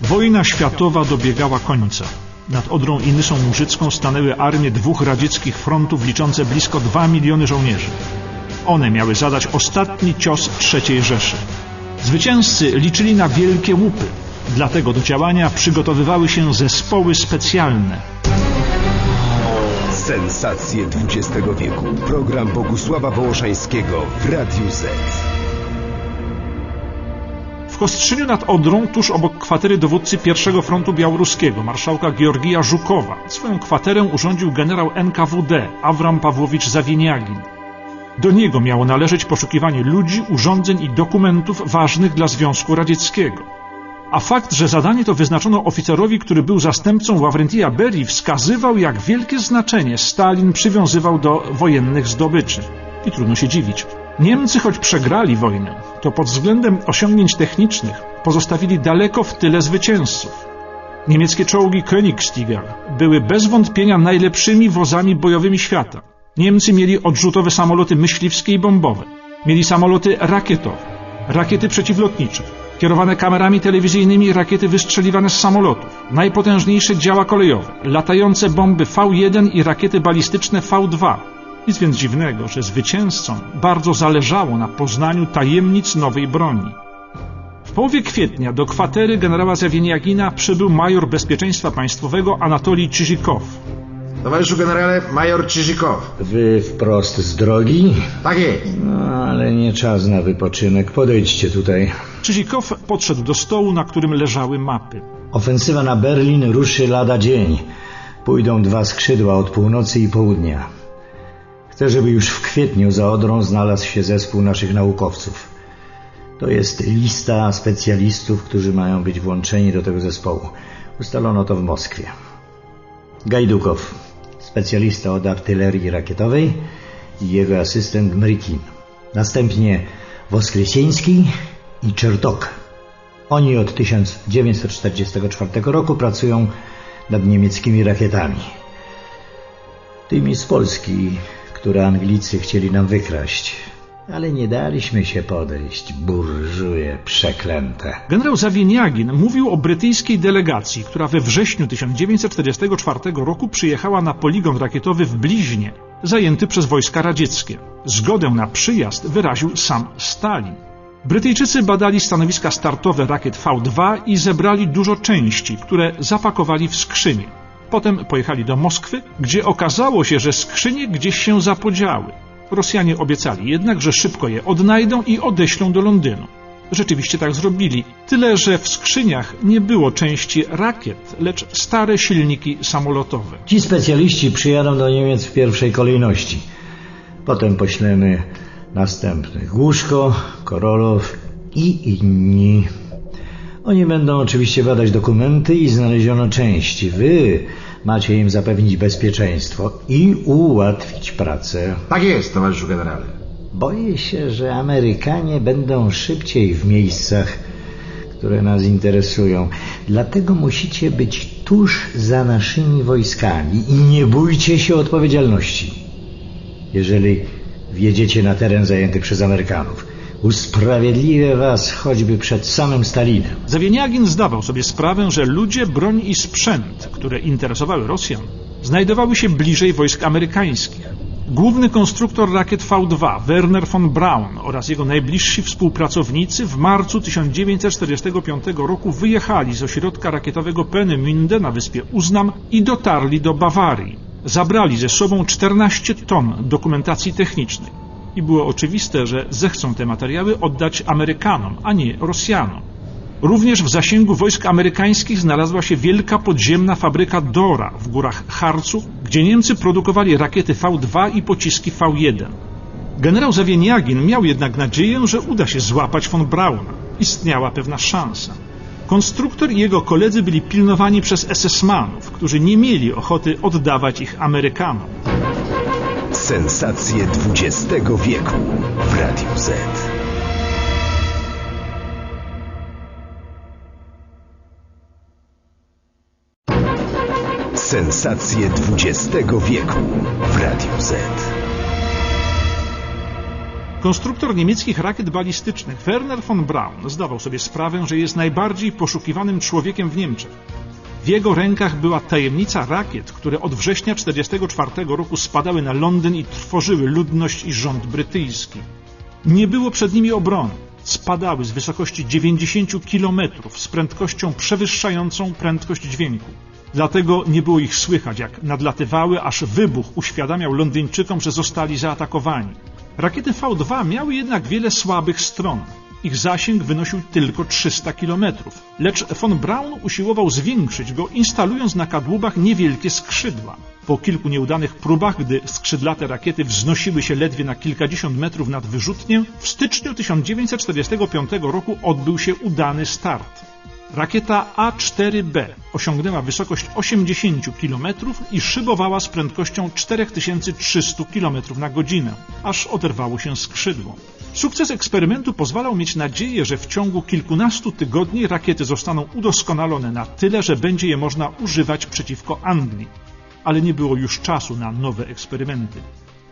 Wojna światowa dobiegała końca. Nad Odrą i Nysą Murzycką stanęły armie dwóch radzieckich frontów liczące blisko 2 miliony żołnierzy. One miały zadać ostatni cios III Rzeszy. Zwycięzcy liczyli na wielkie łupy, dlatego do działania przygotowywały się zespoły specjalne. Sensacje XX wieku. Program Bogusława Wołoszańskiego w Radiu Z. W Kostrzyniu nad Odrą, tuż obok kwatery dowódcy pierwszego frontu białoruskiego, marszałka Georgija Żukowa, swoją kwaterę urządził generał NKWD Awram Pawłowicz Zawieniagin. Do niego miało należeć poszukiwanie ludzi, urządzeń i dokumentów ważnych dla Związku Radzieckiego. A fakt, że zadanie to wyznaczono oficerowi, który był zastępcą Ławrentija Berii, wskazywał, jak wielkie znaczenie Stalin przywiązywał do wojennych zdobyczy. I trudno się dziwić. Niemcy, choć przegrali wojnę, to pod względem osiągnięć technicznych pozostawili daleko w tyle zwycięzców. Niemieckie czołgi Königstiger były bez wątpienia najlepszymi wozami bojowymi świata. Niemcy mieli odrzutowe samoloty myśliwskie i bombowe. Mieli samoloty rakietowe, rakiety przeciwlotnicze, kierowane kamerami telewizyjnymi rakiety wystrzeliwane z samolotów, najpotężniejsze działa kolejowe, latające bomby V1 i rakiety balistyczne V2. Nic więc dziwnego, że zwycięzcom bardzo zależało na poznaniu tajemnic nowej broni. W połowie kwietnia do kwatery generała Zawieniagina przybył major bezpieczeństwa państwowego Anatolij Czyzikow. Towarzyszu generale, major Czyżykow. Wy wprost z drogi? Tak jest. No, ale nie czas na wypoczynek. Podejdźcie tutaj. Czyzikow podszedł do stołu, na którym leżały mapy. Ofensywa na Berlin ruszy lada dzień. Pójdą dwa skrzydła od północy i południa. Chcę, żeby już w kwietniu za Odrą znalazł się zespół naszych naukowców. To jest lista specjalistów, którzy mają być włączeni do tego zespołu. Ustalono to w Moskwie. Gajdukow, specjalista od artylerii rakietowej i jego asystent Mrykin. Następnie Woskrysieński i Czertok. Oni od 1944 roku pracują nad niemieckimi rakietami. Tymi z Polski, które Anglicy chcieli nam wykraść. Ale nie daliśmy się podejść, burżuje przeklęte. Generał Zawieniagin mówił o brytyjskiej delegacji, która we wrześniu 1944 roku przyjechała na poligon rakietowy w Bliźnie, zajęty przez wojska radzieckie. Zgodę na przyjazd wyraził sam Stalin. Brytyjczycy badali stanowiska startowe rakiet V2 i zebrali dużo części, które zapakowali w skrzynie. Potem pojechali do Moskwy, gdzie okazało się, że skrzynie gdzieś się zapodziały. Rosjanie obiecali jednak, że szybko je odnajdą i odeślą do Londynu. Rzeczywiście tak zrobili, tyle że w skrzyniach nie było części rakiet, lecz stare silniki samolotowe. Ci specjaliści przyjadą do Niemiec w pierwszej kolejności. Potem poślemy następnych. Głuszko, Korolow i inni. Oni będą oczywiście badać dokumenty i znaleziono części. Wy macie im zapewnić bezpieczeństwo i ułatwić pracę. Tak jest, towarzyszu generale. Boję się, że Amerykanie będą szybciej w miejscach, które nas interesują. Dlatego musicie być tuż za naszymi wojskami i nie bójcie się odpowiedzialności. Jeżeli wjedziecie na teren zajęty przez Amerykanów, usprawiedliwię was choćby przed samym Stalinem. Zawieniagin zdawał sobie sprawę, że ludzie, broń i sprzęt, które interesowały Rosjan, znajdowały się bliżej wojsk amerykańskich. Główny konstruktor rakiet V2, Werner von Braun oraz jego najbliżsi współpracownicy w marcu 1945 roku wyjechali z ośrodka rakietowego Peenemünde na wyspie Uznam i dotarli do Bawarii. Zabrali ze sobą 14 ton dokumentacji technicznej i było oczywiste, że zechcą te materiały oddać Amerykanom, a nie Rosjanom. Również w zasięgu wojsk amerykańskich znalazła się wielka podziemna fabryka Dora w górach Harcu, gdzie Niemcy produkowali rakiety V2 i pociski V1. Generał Zawieniagin miał jednak nadzieję, że uda się złapać von Brauna. Istniała pewna szansa. Konstruktor i jego koledzy byli pilnowani przez SS-manów, którzy nie mieli ochoty oddawać ich Amerykanom. Sensacje XX wieku w Radiu Z. Sensacje XX wieku w Radiu Z. Konstruktor niemieckich rakiet balistycznych Werner von Braun zdawał sobie sprawę, że jest najbardziej poszukiwanym człowiekiem w Niemczech. W jego rękach była tajemnica rakiet, które od września 1944 roku spadały na Londyn i trwożyły ludność i rząd brytyjski. Nie było przed nimi obrony. Spadały z wysokości 90 km z prędkością przewyższającą prędkość dźwięku. Dlatego nie było ich słychać, jak nadlatywały, aż wybuch uświadamiał Londyńczykom, że zostali zaatakowani. Rakiety V2 miały jednak wiele słabych stron. Ich zasięg wynosił tylko 300 km, lecz von Braun usiłował zwiększyć go, instalując na kadłubach niewielkie skrzydła. Po kilku nieudanych próbach, gdy skrzydlate rakiety wznosiły się ledwie na kilkadziesiąt metrów nad wyrzutnię, w styczniu 1945 roku odbył się udany start. Rakieta A4B osiągnęła wysokość 80 km i szybowała z prędkością 4300 km na godzinę, aż oderwało się skrzydło. Sukces eksperymentu pozwalał mieć nadzieję, że w ciągu kilkunastu tygodni rakiety zostaną udoskonalone na tyle, że będzie je można używać przeciwko Anglii. Ale nie było już czasu na nowe eksperymenty.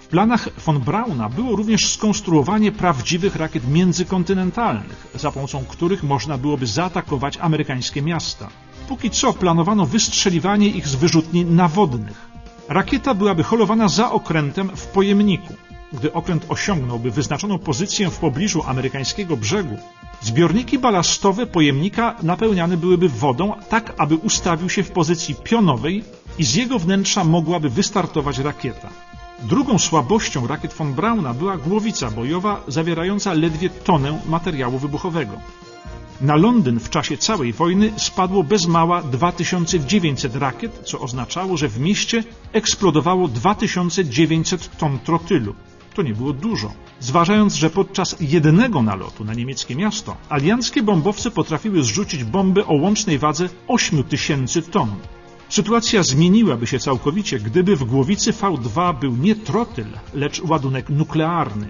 W planach von Brauna było również skonstruowanie prawdziwych rakiet międzykontynentalnych, za pomocą których można byłoby zaatakować amerykańskie miasta. Póki co planowano wystrzeliwanie ich z wyrzutni nawodnych. Rakieta byłaby holowana za okrętem w pojemniku. Gdy okręt osiągnąłby wyznaczoną pozycję w pobliżu amerykańskiego brzegu, zbiorniki balastowe pojemnika napełniane byłyby wodą, tak aby ustawił się w pozycji pionowej i z jego wnętrza mogłaby wystartować rakieta. Drugą słabością rakiet von Brauna była głowica bojowa zawierająca ledwie tonę materiału wybuchowego. Na Londyn w czasie całej wojny spadło bez mała 2900 rakiet, co oznaczało, że w mieście eksplodowało 2900 ton trotylu. To nie było dużo. Zważając, że podczas jednego nalotu na niemieckie miasto alianckie bombowce potrafiły zrzucić bomby o łącznej wadze 8000 ton. Sytuacja zmieniłaby się całkowicie, gdyby w głowicy V2 był nie trotyl, lecz ładunek nuklearny.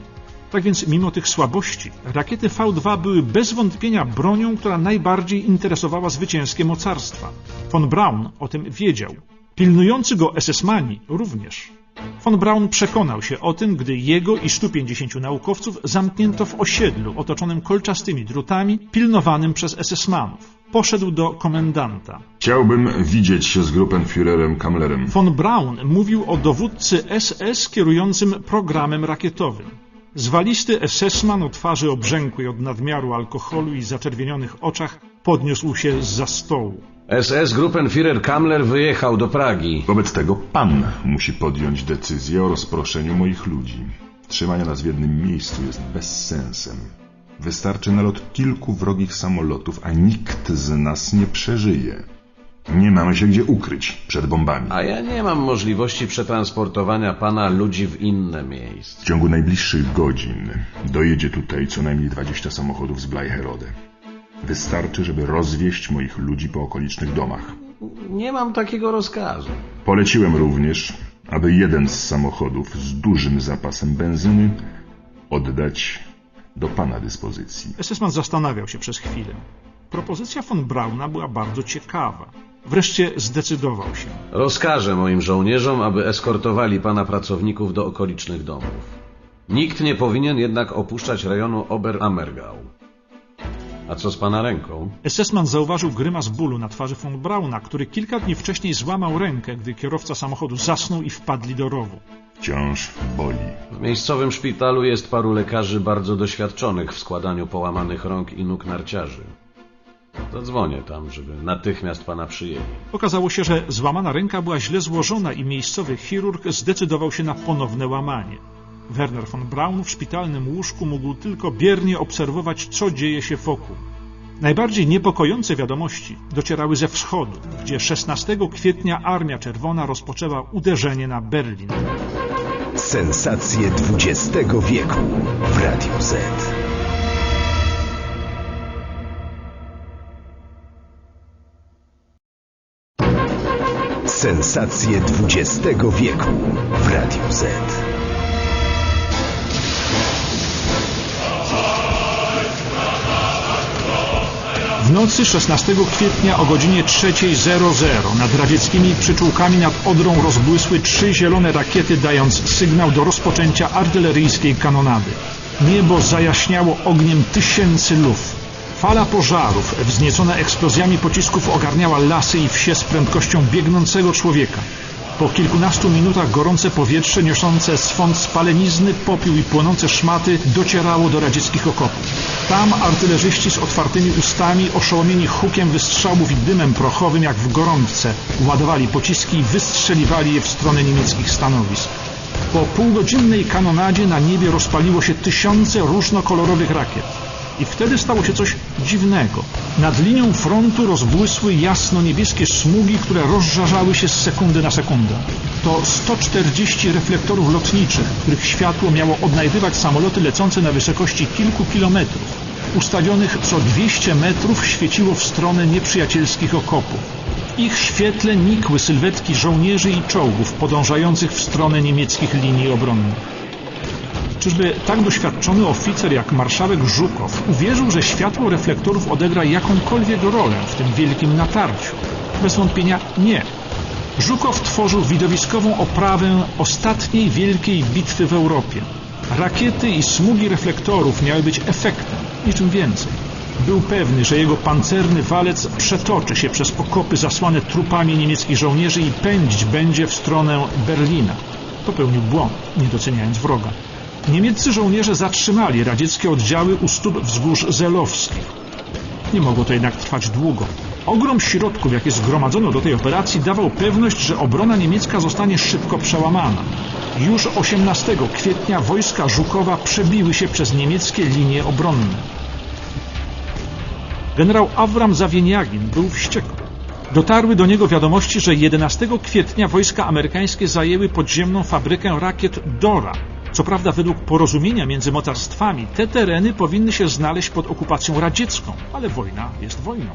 Tak więc, mimo tych słabości, rakiety V2 były bez wątpienia bronią, która najbardziej interesowała zwycięskie mocarstwa. Von Braun o tym wiedział. Pilnujący go SS-mani również. Von Braun przekonał się o tym, gdy jego i 150 naukowców zamknięto w osiedlu otoczonym kolczastymi drutami, pilnowanym przez SS-manów. Poszedł do komendanta. Chciałbym widzieć się z Gruppenführerem Kamlerem. Von Braun mówił o dowódcy SS kierującym programem rakietowym. Zwalisty SS-man o twarzy obrzękłej od nadmiaru alkoholu i zaczerwienionych oczach podniósł się z stołu. SS Gruppenführer Kammler wyjechał do Pragi. Wobec tego pan musi podjąć decyzję o rozproszeniu moich ludzi. Trzymanie nas w jednym miejscu jest bezsensem. Wystarczy nalot kilku wrogich samolotów, a nikt z nas nie przeżyje. Nie mamy się gdzie ukryć przed bombami. A ja nie mam możliwości przetransportowania pana ludzi w inne W miejsce. ciągu najbliższych godzin dojedzie tutaj co najmniej 20 samochodów z Bleiherode. Wystarczy, żeby rozwieść moich ludzi po okolicznych domach. Nie mam takiego rozkazu. Poleciłem również, aby jeden z samochodów z dużym zapasem benzyny oddać do pana dyspozycji. SS-man zastanawiał się przez chwilę. Propozycja von Brauna była bardzo ciekawa. Wreszcie zdecydował się. Rozkażę moim żołnierzom, aby eskortowali pana pracowników do okolicznych domów. Nikt nie powinien jednak opuszczać rejonu Oberammergau. A co z pana ręką? SS-man zauważył grymas bólu na twarzy von Brauna, który kilka dni wcześniej złamał rękę, gdy kierowca samochodu zasnął i wpadli do rowu. Wciąż boli. W miejscowym szpitalu jest paru lekarzy bardzo doświadczonych w składaniu połamanych rąk i nóg narciarzy. Zadzwonię tam, żeby natychmiast pana przyjęli. Okazało się, że złamana ręka była źle złożona i miejscowy chirurg zdecydował się na ponowne łamanie. Werner von Braun w szpitalnym łóżku mógł tylko biernie obserwować, co dzieje się wokół. Najbardziej niepokojące wiadomości docierały ze wschodu, gdzie 16 kwietnia Armia Czerwona rozpoczęła uderzenie na Berlin. Sensacje XX wieku w Radiu Z. Sensacje XX wieku w Radiu Z. nocy 16 kwietnia o godzinie 3.00 nad radzieckimi przyczółkami nad Odrą rozbłysły trzy zielone rakiety, dając sygnał do rozpoczęcia artyleryjskiej kanonady. Niebo zajaśniało ogniem tysięcy luf. Fala pożarów, wzniecona eksplozjami pocisków, ogarniała lasy i wsie z prędkością biegnącego człowieka. Po kilkunastu minutach gorące powietrze niosące swąd spalenizny, popiół i płonące szmaty docierało do radzieckich okopów. Tam artylerzyści z otwartymi ustami, oszołomieni hukiem wystrzałów i dymem prochowym jak w gorączce, ładowali pociski i wystrzeliwali je w stronę niemieckich stanowisk. Po półgodzinnej kanonadzie na niebie rozpaliło się tysiące różnokolorowych rakiet. I wtedy stało się coś dziwnego. Nad linią frontu rozbłysły jasno-niebieskie smugi, które rozżarzały się z sekundy na sekundę. To 140 reflektorów lotniczych, których światło miało odnajdywać samoloty lecące na wysokości kilku kilometrów. Ustawionych co 200 metrów świeciło w stronę nieprzyjacielskich okopów. W ich świetle nikły sylwetki żołnierzy i czołgów podążających w stronę niemieckich linii obronnych. Czyżby tak doświadczony oficer jak marszałek Żukow uwierzył, że światło reflektorów odegra jakąkolwiek rolę w tym wielkim natarciu? Bez wątpienia nie. Żukow tworzył widowiskową oprawę ostatniej wielkiej bitwy w Europie. Rakiety i smugi reflektorów miały być efektem, niczym więcej. Był pewny, że jego pancerny walec przetoczy się przez okopy zasłane trupami niemieckich żołnierzy i pędzić będzie w stronę Berlina. Popełnił błąd, nie doceniając wroga. Niemieccy żołnierze zatrzymali radzieckie oddziały u stóp wzgórz zelowskich. Nie mogło to jednak trwać długo. Ogrom środków, jakie zgromadzono do tej operacji, dawał pewność, że obrona niemiecka zostanie szybko przełamana. Już 18 kwietnia wojska Żukowa przebiły się przez niemieckie linie obronne. Generał Avram Zawieniagin był wściekły. Dotarły do niego wiadomości, że 11 kwietnia wojska amerykańskie zajęły podziemną fabrykę rakiet Dora, co prawda, według porozumienia między mocarstwami, te tereny powinny się znaleźć pod okupacją radziecką, ale wojna jest wojną.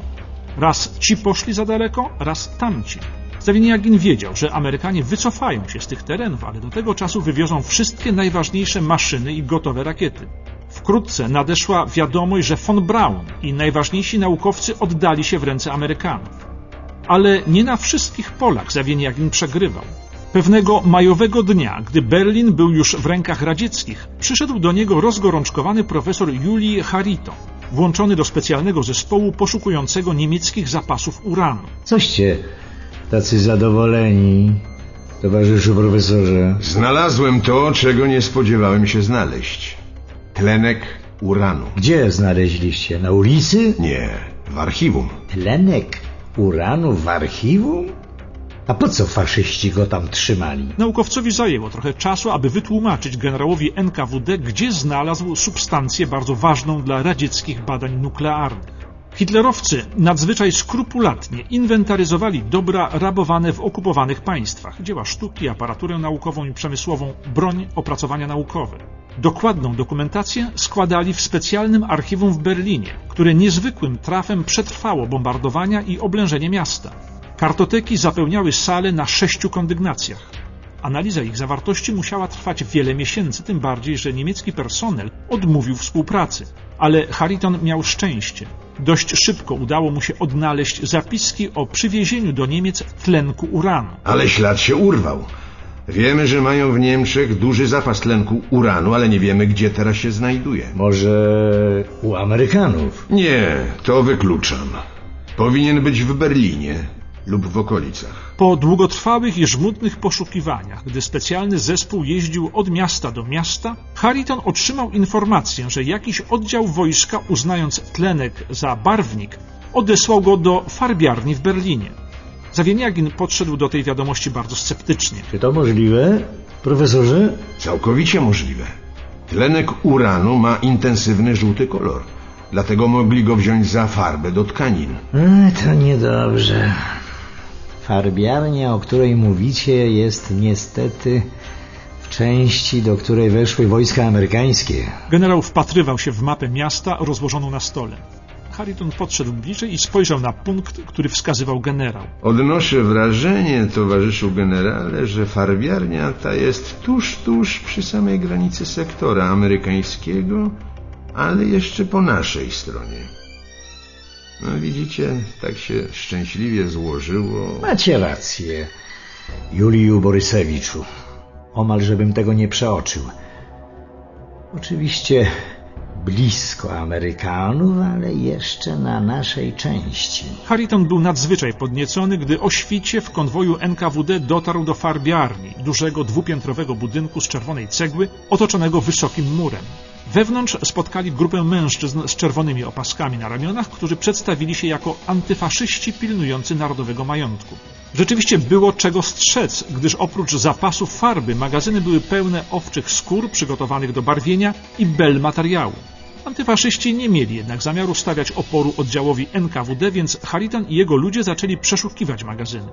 Raz ci poszli za daleko, raz tamci. Zawiniagin wiedział, że Amerykanie wycofają się z tych terenów, ale do tego czasu wywiozą wszystkie najważniejsze maszyny i gotowe rakiety. Wkrótce nadeszła wiadomość, że von Braun i najważniejsi naukowcy oddali się w ręce Amerykanów. Ale nie na wszystkich polach Zawiniagin przegrywał. Pewnego majowego dnia, gdy Berlin był już w rękach radzieckich, przyszedł do niego rozgorączkowany profesor Julii Harito, włączony do specjalnego zespołu poszukującego niemieckich zapasów uranu. Coście tacy zadowoleni, towarzyszu profesorze? Znalazłem to, czego nie spodziewałem się znaleźć. Tlenek uranu. Gdzie znaleźliście? Na ulicy? Nie, w archiwum. Tlenek uranu w archiwum? A po co faszyści go tam trzymali? Naukowcowi zajęło trochę czasu, aby wytłumaczyć generałowi NKWD, gdzie znalazł substancję bardzo ważną dla radzieckich badań nuklearnych. Hitlerowcy nadzwyczaj skrupulatnie inwentaryzowali dobra rabowane w okupowanych państwach, dzieła sztuki, aparaturę naukową i przemysłową, broń, opracowania naukowe. Dokładną dokumentację składali w specjalnym archiwum w Berlinie, które niezwykłym trafem przetrwało bombardowania i oblężenie miasta. Kartoteki zapełniały sale na sześciu kondygnacjach. Analiza ich zawartości musiała trwać wiele miesięcy, tym bardziej, że niemiecki personel odmówił współpracy. Ale Hariton miał szczęście. Dość szybko udało mu się odnaleźć zapiski o przywiezieniu do Niemiec tlenku uranu. Ale ślad się urwał. Wiemy, że mają w Niemczech duży zapas tlenku uranu, ale nie wiemy, gdzie teraz się znajduje. Może u Amerykanów? Nie, to wykluczam. Powinien być w Berlinie lub w okolicach. Po długotrwałych i żmudnych poszukiwaniach, gdy specjalny zespół jeździł od miasta do miasta, Harrington otrzymał informację, że jakiś oddział wojska, uznając tlenek za barwnik, odesłał go do farbiarni w Berlinie. Zawieniagin podszedł do tej wiadomości bardzo sceptycznie. Czy to możliwe, profesorze? Całkowicie możliwe. Tlenek uranu ma intensywny żółty kolor. Dlatego mogli go wziąć za farbę do tkanin. E, to niedobrze. Farbiarnia, o której mówicie, jest niestety w części, do której weszły wojska amerykańskie. Generał wpatrywał się w mapę miasta rozłożoną na stole. Harrington podszedł bliżej i spojrzał na punkt, który wskazywał generał. Odnoszę wrażenie, towarzyszu generale, że farbiarnia ta jest tuż, tuż przy samej granicy sektora amerykańskiego, ale jeszcze po naszej stronie. No widzicie, tak się szczęśliwie złożyło. Macie rację, Juliju Borysewiczu. Omal, żebym tego nie przeoczył. Oczywiście blisko Amerykanów, ale jeszcze na naszej części. Harrington był nadzwyczaj podniecony, gdy o świcie w konwoju NKWD dotarł do farbiarni, dużego dwupiętrowego budynku z czerwonej cegły, otoczonego wysokim murem. Wewnątrz spotkali grupę mężczyzn z czerwonymi opaskami na ramionach, którzy przedstawili się jako antyfaszyści pilnujący narodowego majątku. Rzeczywiście było czego strzec, gdyż oprócz zapasów farby magazyny były pełne owczych skór przygotowanych do barwienia i bel materiału. Antyfaszyści nie mieli jednak zamiaru stawiać oporu oddziałowi NKWD, więc Haritan i jego ludzie zaczęli przeszukiwać magazyny.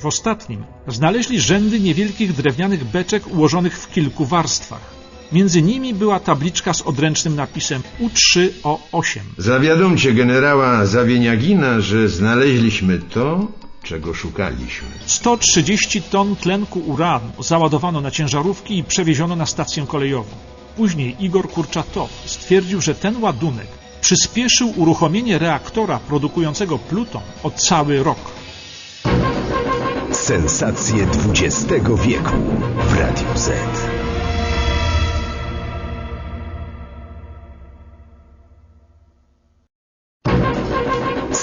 W ostatnim znaleźli rzędy niewielkich drewnianych beczek ułożonych w kilku warstwach. Między nimi była tabliczka z odręcznym napisem U3O8. Zawiadomcie generała Zawieniagina, że znaleźliśmy to, czego szukaliśmy. 130 ton tlenku uranu załadowano na ciężarówki i przewieziono na stację kolejową. Później Igor Kurczatow stwierdził, że ten ładunek przyspieszył uruchomienie reaktora produkującego pluton o cały rok. Sensacje XX wieku w Radiu Z.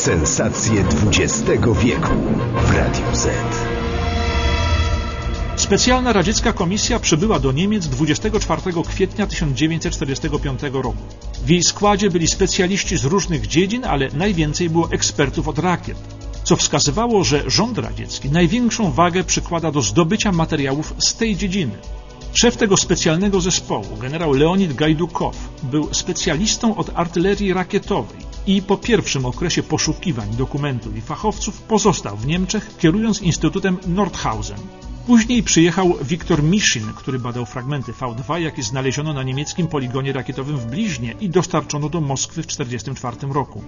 Sensacje XX wieku w Radiu Z. Specjalna radziecka komisja przybyła do Niemiec 24 kwietnia 1945 roku. W jej składzie byli specjaliści z różnych dziedzin, ale najwięcej było ekspertów od rakiet, co wskazywało, że rząd radziecki największą wagę przykłada do zdobycia materiałów z tej dziedziny. Szef tego specjalnego zespołu, generał Leonid Gajdukow, był specjalistą od artylerii rakietowej i po pierwszym okresie poszukiwań dokumentów i fachowców pozostał w Niemczech, kierując Instytutem Nordhausen. Później przyjechał Wiktor Miszin, który badał fragmenty V2, jakie znaleziono na niemieckim poligonie rakietowym w Bliźnie i dostarczono do Moskwy w 1944 roku.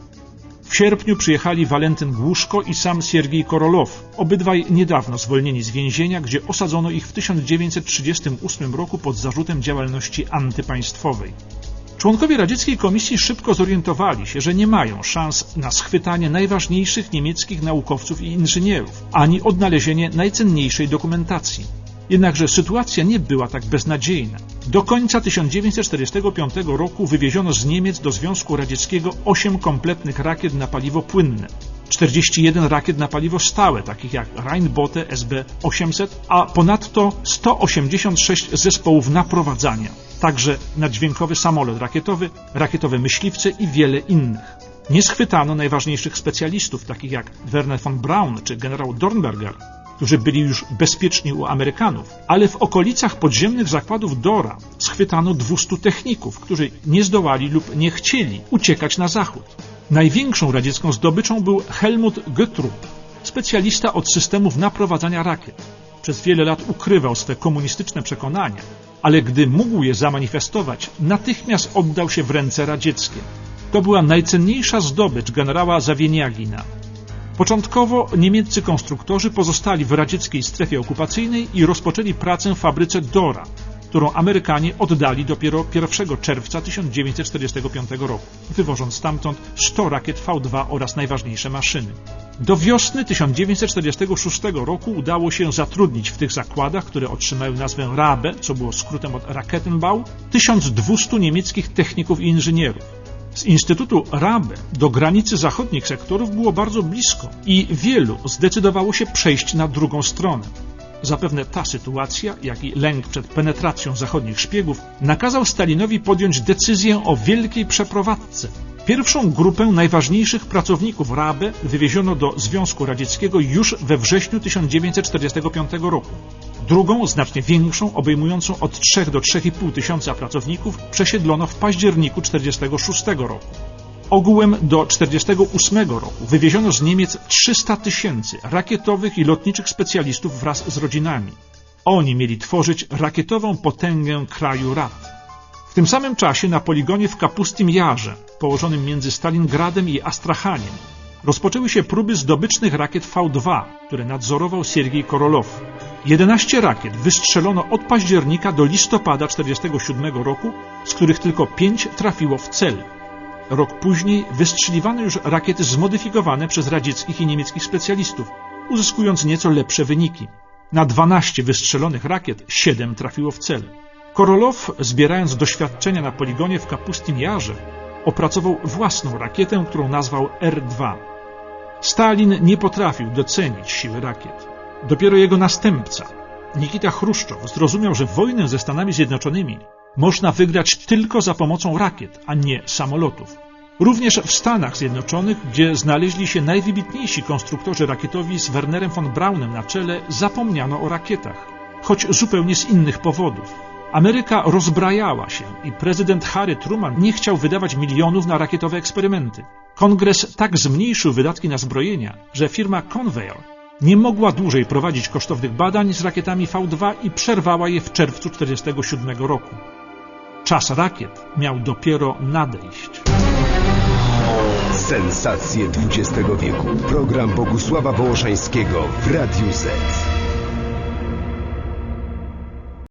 W sierpniu przyjechali Walentyn Głuszko i sam Siergiej Korolow, obydwaj niedawno zwolnieni z więzienia, gdzie osadzono ich w 1938 roku pod zarzutem działalności antypaństwowej. Członkowie radzieckiej komisji szybko zorientowali się, że nie mają szans na schwytanie najważniejszych niemieckich naukowców i inżynierów, ani odnalezienie najcenniejszej dokumentacji. Jednakże sytuacja nie była tak beznadziejna. Do końca 1945 roku wywieziono z Niemiec do Związku Radzieckiego 8 kompletnych rakiet na paliwo płynne, 41 rakiet na paliwo stałe, takich jak Rheinbote SB-800, a ponadto 186 zespołów naprowadzania, także nadźwiękowy samolot rakietowy, rakietowe myśliwce i wiele innych. Nie schwytano najważniejszych specjalistów, takich jak Werner von Braun czy generał Dornberger, którzy byli już bezpieczni u Amerykanów, ale w okolicach podziemnych zakładów Dora schwytano 200 techników, którzy nie zdołali lub nie chcieli uciekać na zachód. Największą radziecką zdobyczą był Helmut Göttrup, specjalista od systemów naprowadzania rakiet. Przez wiele lat ukrywał swe komunistyczne przekonania, ale gdy mógł je zamanifestować, natychmiast oddał się w ręce radzieckie. To była najcenniejsza zdobycz generała Zawieniagina. Początkowo niemieccy konstruktorzy pozostali w radzieckiej strefie okupacyjnej i rozpoczęli pracę w fabryce Dora, którą Amerykanie oddali dopiero 1 czerwca 1945 roku, wywożąc stamtąd 100 rakiet V2 oraz najważniejsze maszyny. Do wiosny 1946 roku udało się zatrudnić w tych zakładach, które otrzymały nazwę RABE, co było skrótem od Raketenbau, 1200 niemieckich techników i inżynierów. Z Instytutu Rabe do granicy zachodnich sektorów było bardzo blisko i wielu zdecydowało się przejść na drugą stronę. Zapewne ta sytuacja, jak i lęk przed penetracją zachodnich szpiegów, nakazał Stalinowi podjąć decyzję o wielkiej przeprowadzce. Pierwszą grupę najważniejszych pracowników RABE wywieziono do Związku Radzieckiego już we wrześniu 1945 roku. Drugą, znacznie większą, obejmującą od 3 do 3,5 tysiąca pracowników, przesiedlono w październiku 1946 roku. Ogółem do 1948 roku wywieziono z Niemiec 300 tysięcy rakietowych i lotniczych specjalistów wraz z rodzinami. Oni mieli tworzyć rakietową potęgę kraju rad. W tym samym czasie na poligonie w Kapustym Jarze, położonym między Stalingradem i Astrachaniem, rozpoczęły się próby zdobycznych rakiet V2, które nadzorował Siergiej Korolow. 11 rakiet wystrzelono od października do listopada 1947 roku, z których tylko 5 trafiło w cel. Rok później wystrzeliwano już rakiety zmodyfikowane przez radzieckich i niemieckich specjalistów, uzyskując nieco lepsze wyniki. Na 12 wystrzelonych rakiet 7 trafiło w cel. Korolow, zbierając doświadczenia na poligonie w Kapustym Jarze, opracował własną rakietę, którą nazwał R-2. Stalin nie potrafił docenić siły rakiet. Dopiero jego następca, Nikita Chruszczow, zrozumiał, że wojnę ze Stanami Zjednoczonymi można wygrać tylko za pomocą rakiet, a nie samolotów. Również w Stanach Zjednoczonych, gdzie znaleźli się najwybitniejsi konstruktorzy rakietowi z Wernerem von Braunem na czele, zapomniano o rakietach, choć zupełnie z innych powodów. Ameryka rozbrajała się i prezydent Harry Truman nie chciał wydawać milionów na rakietowe eksperymenty. Kongres tak zmniejszył wydatki na zbrojenia, że firma Convair nie mogła dłużej prowadzić kosztownych badań z rakietami V2 i przerwała je w czerwcu 1947 roku. Czas rakiet miał dopiero nadejść. Sensacje XX wieku. Program Bogusława Wołoszańskiego w Radiu Z.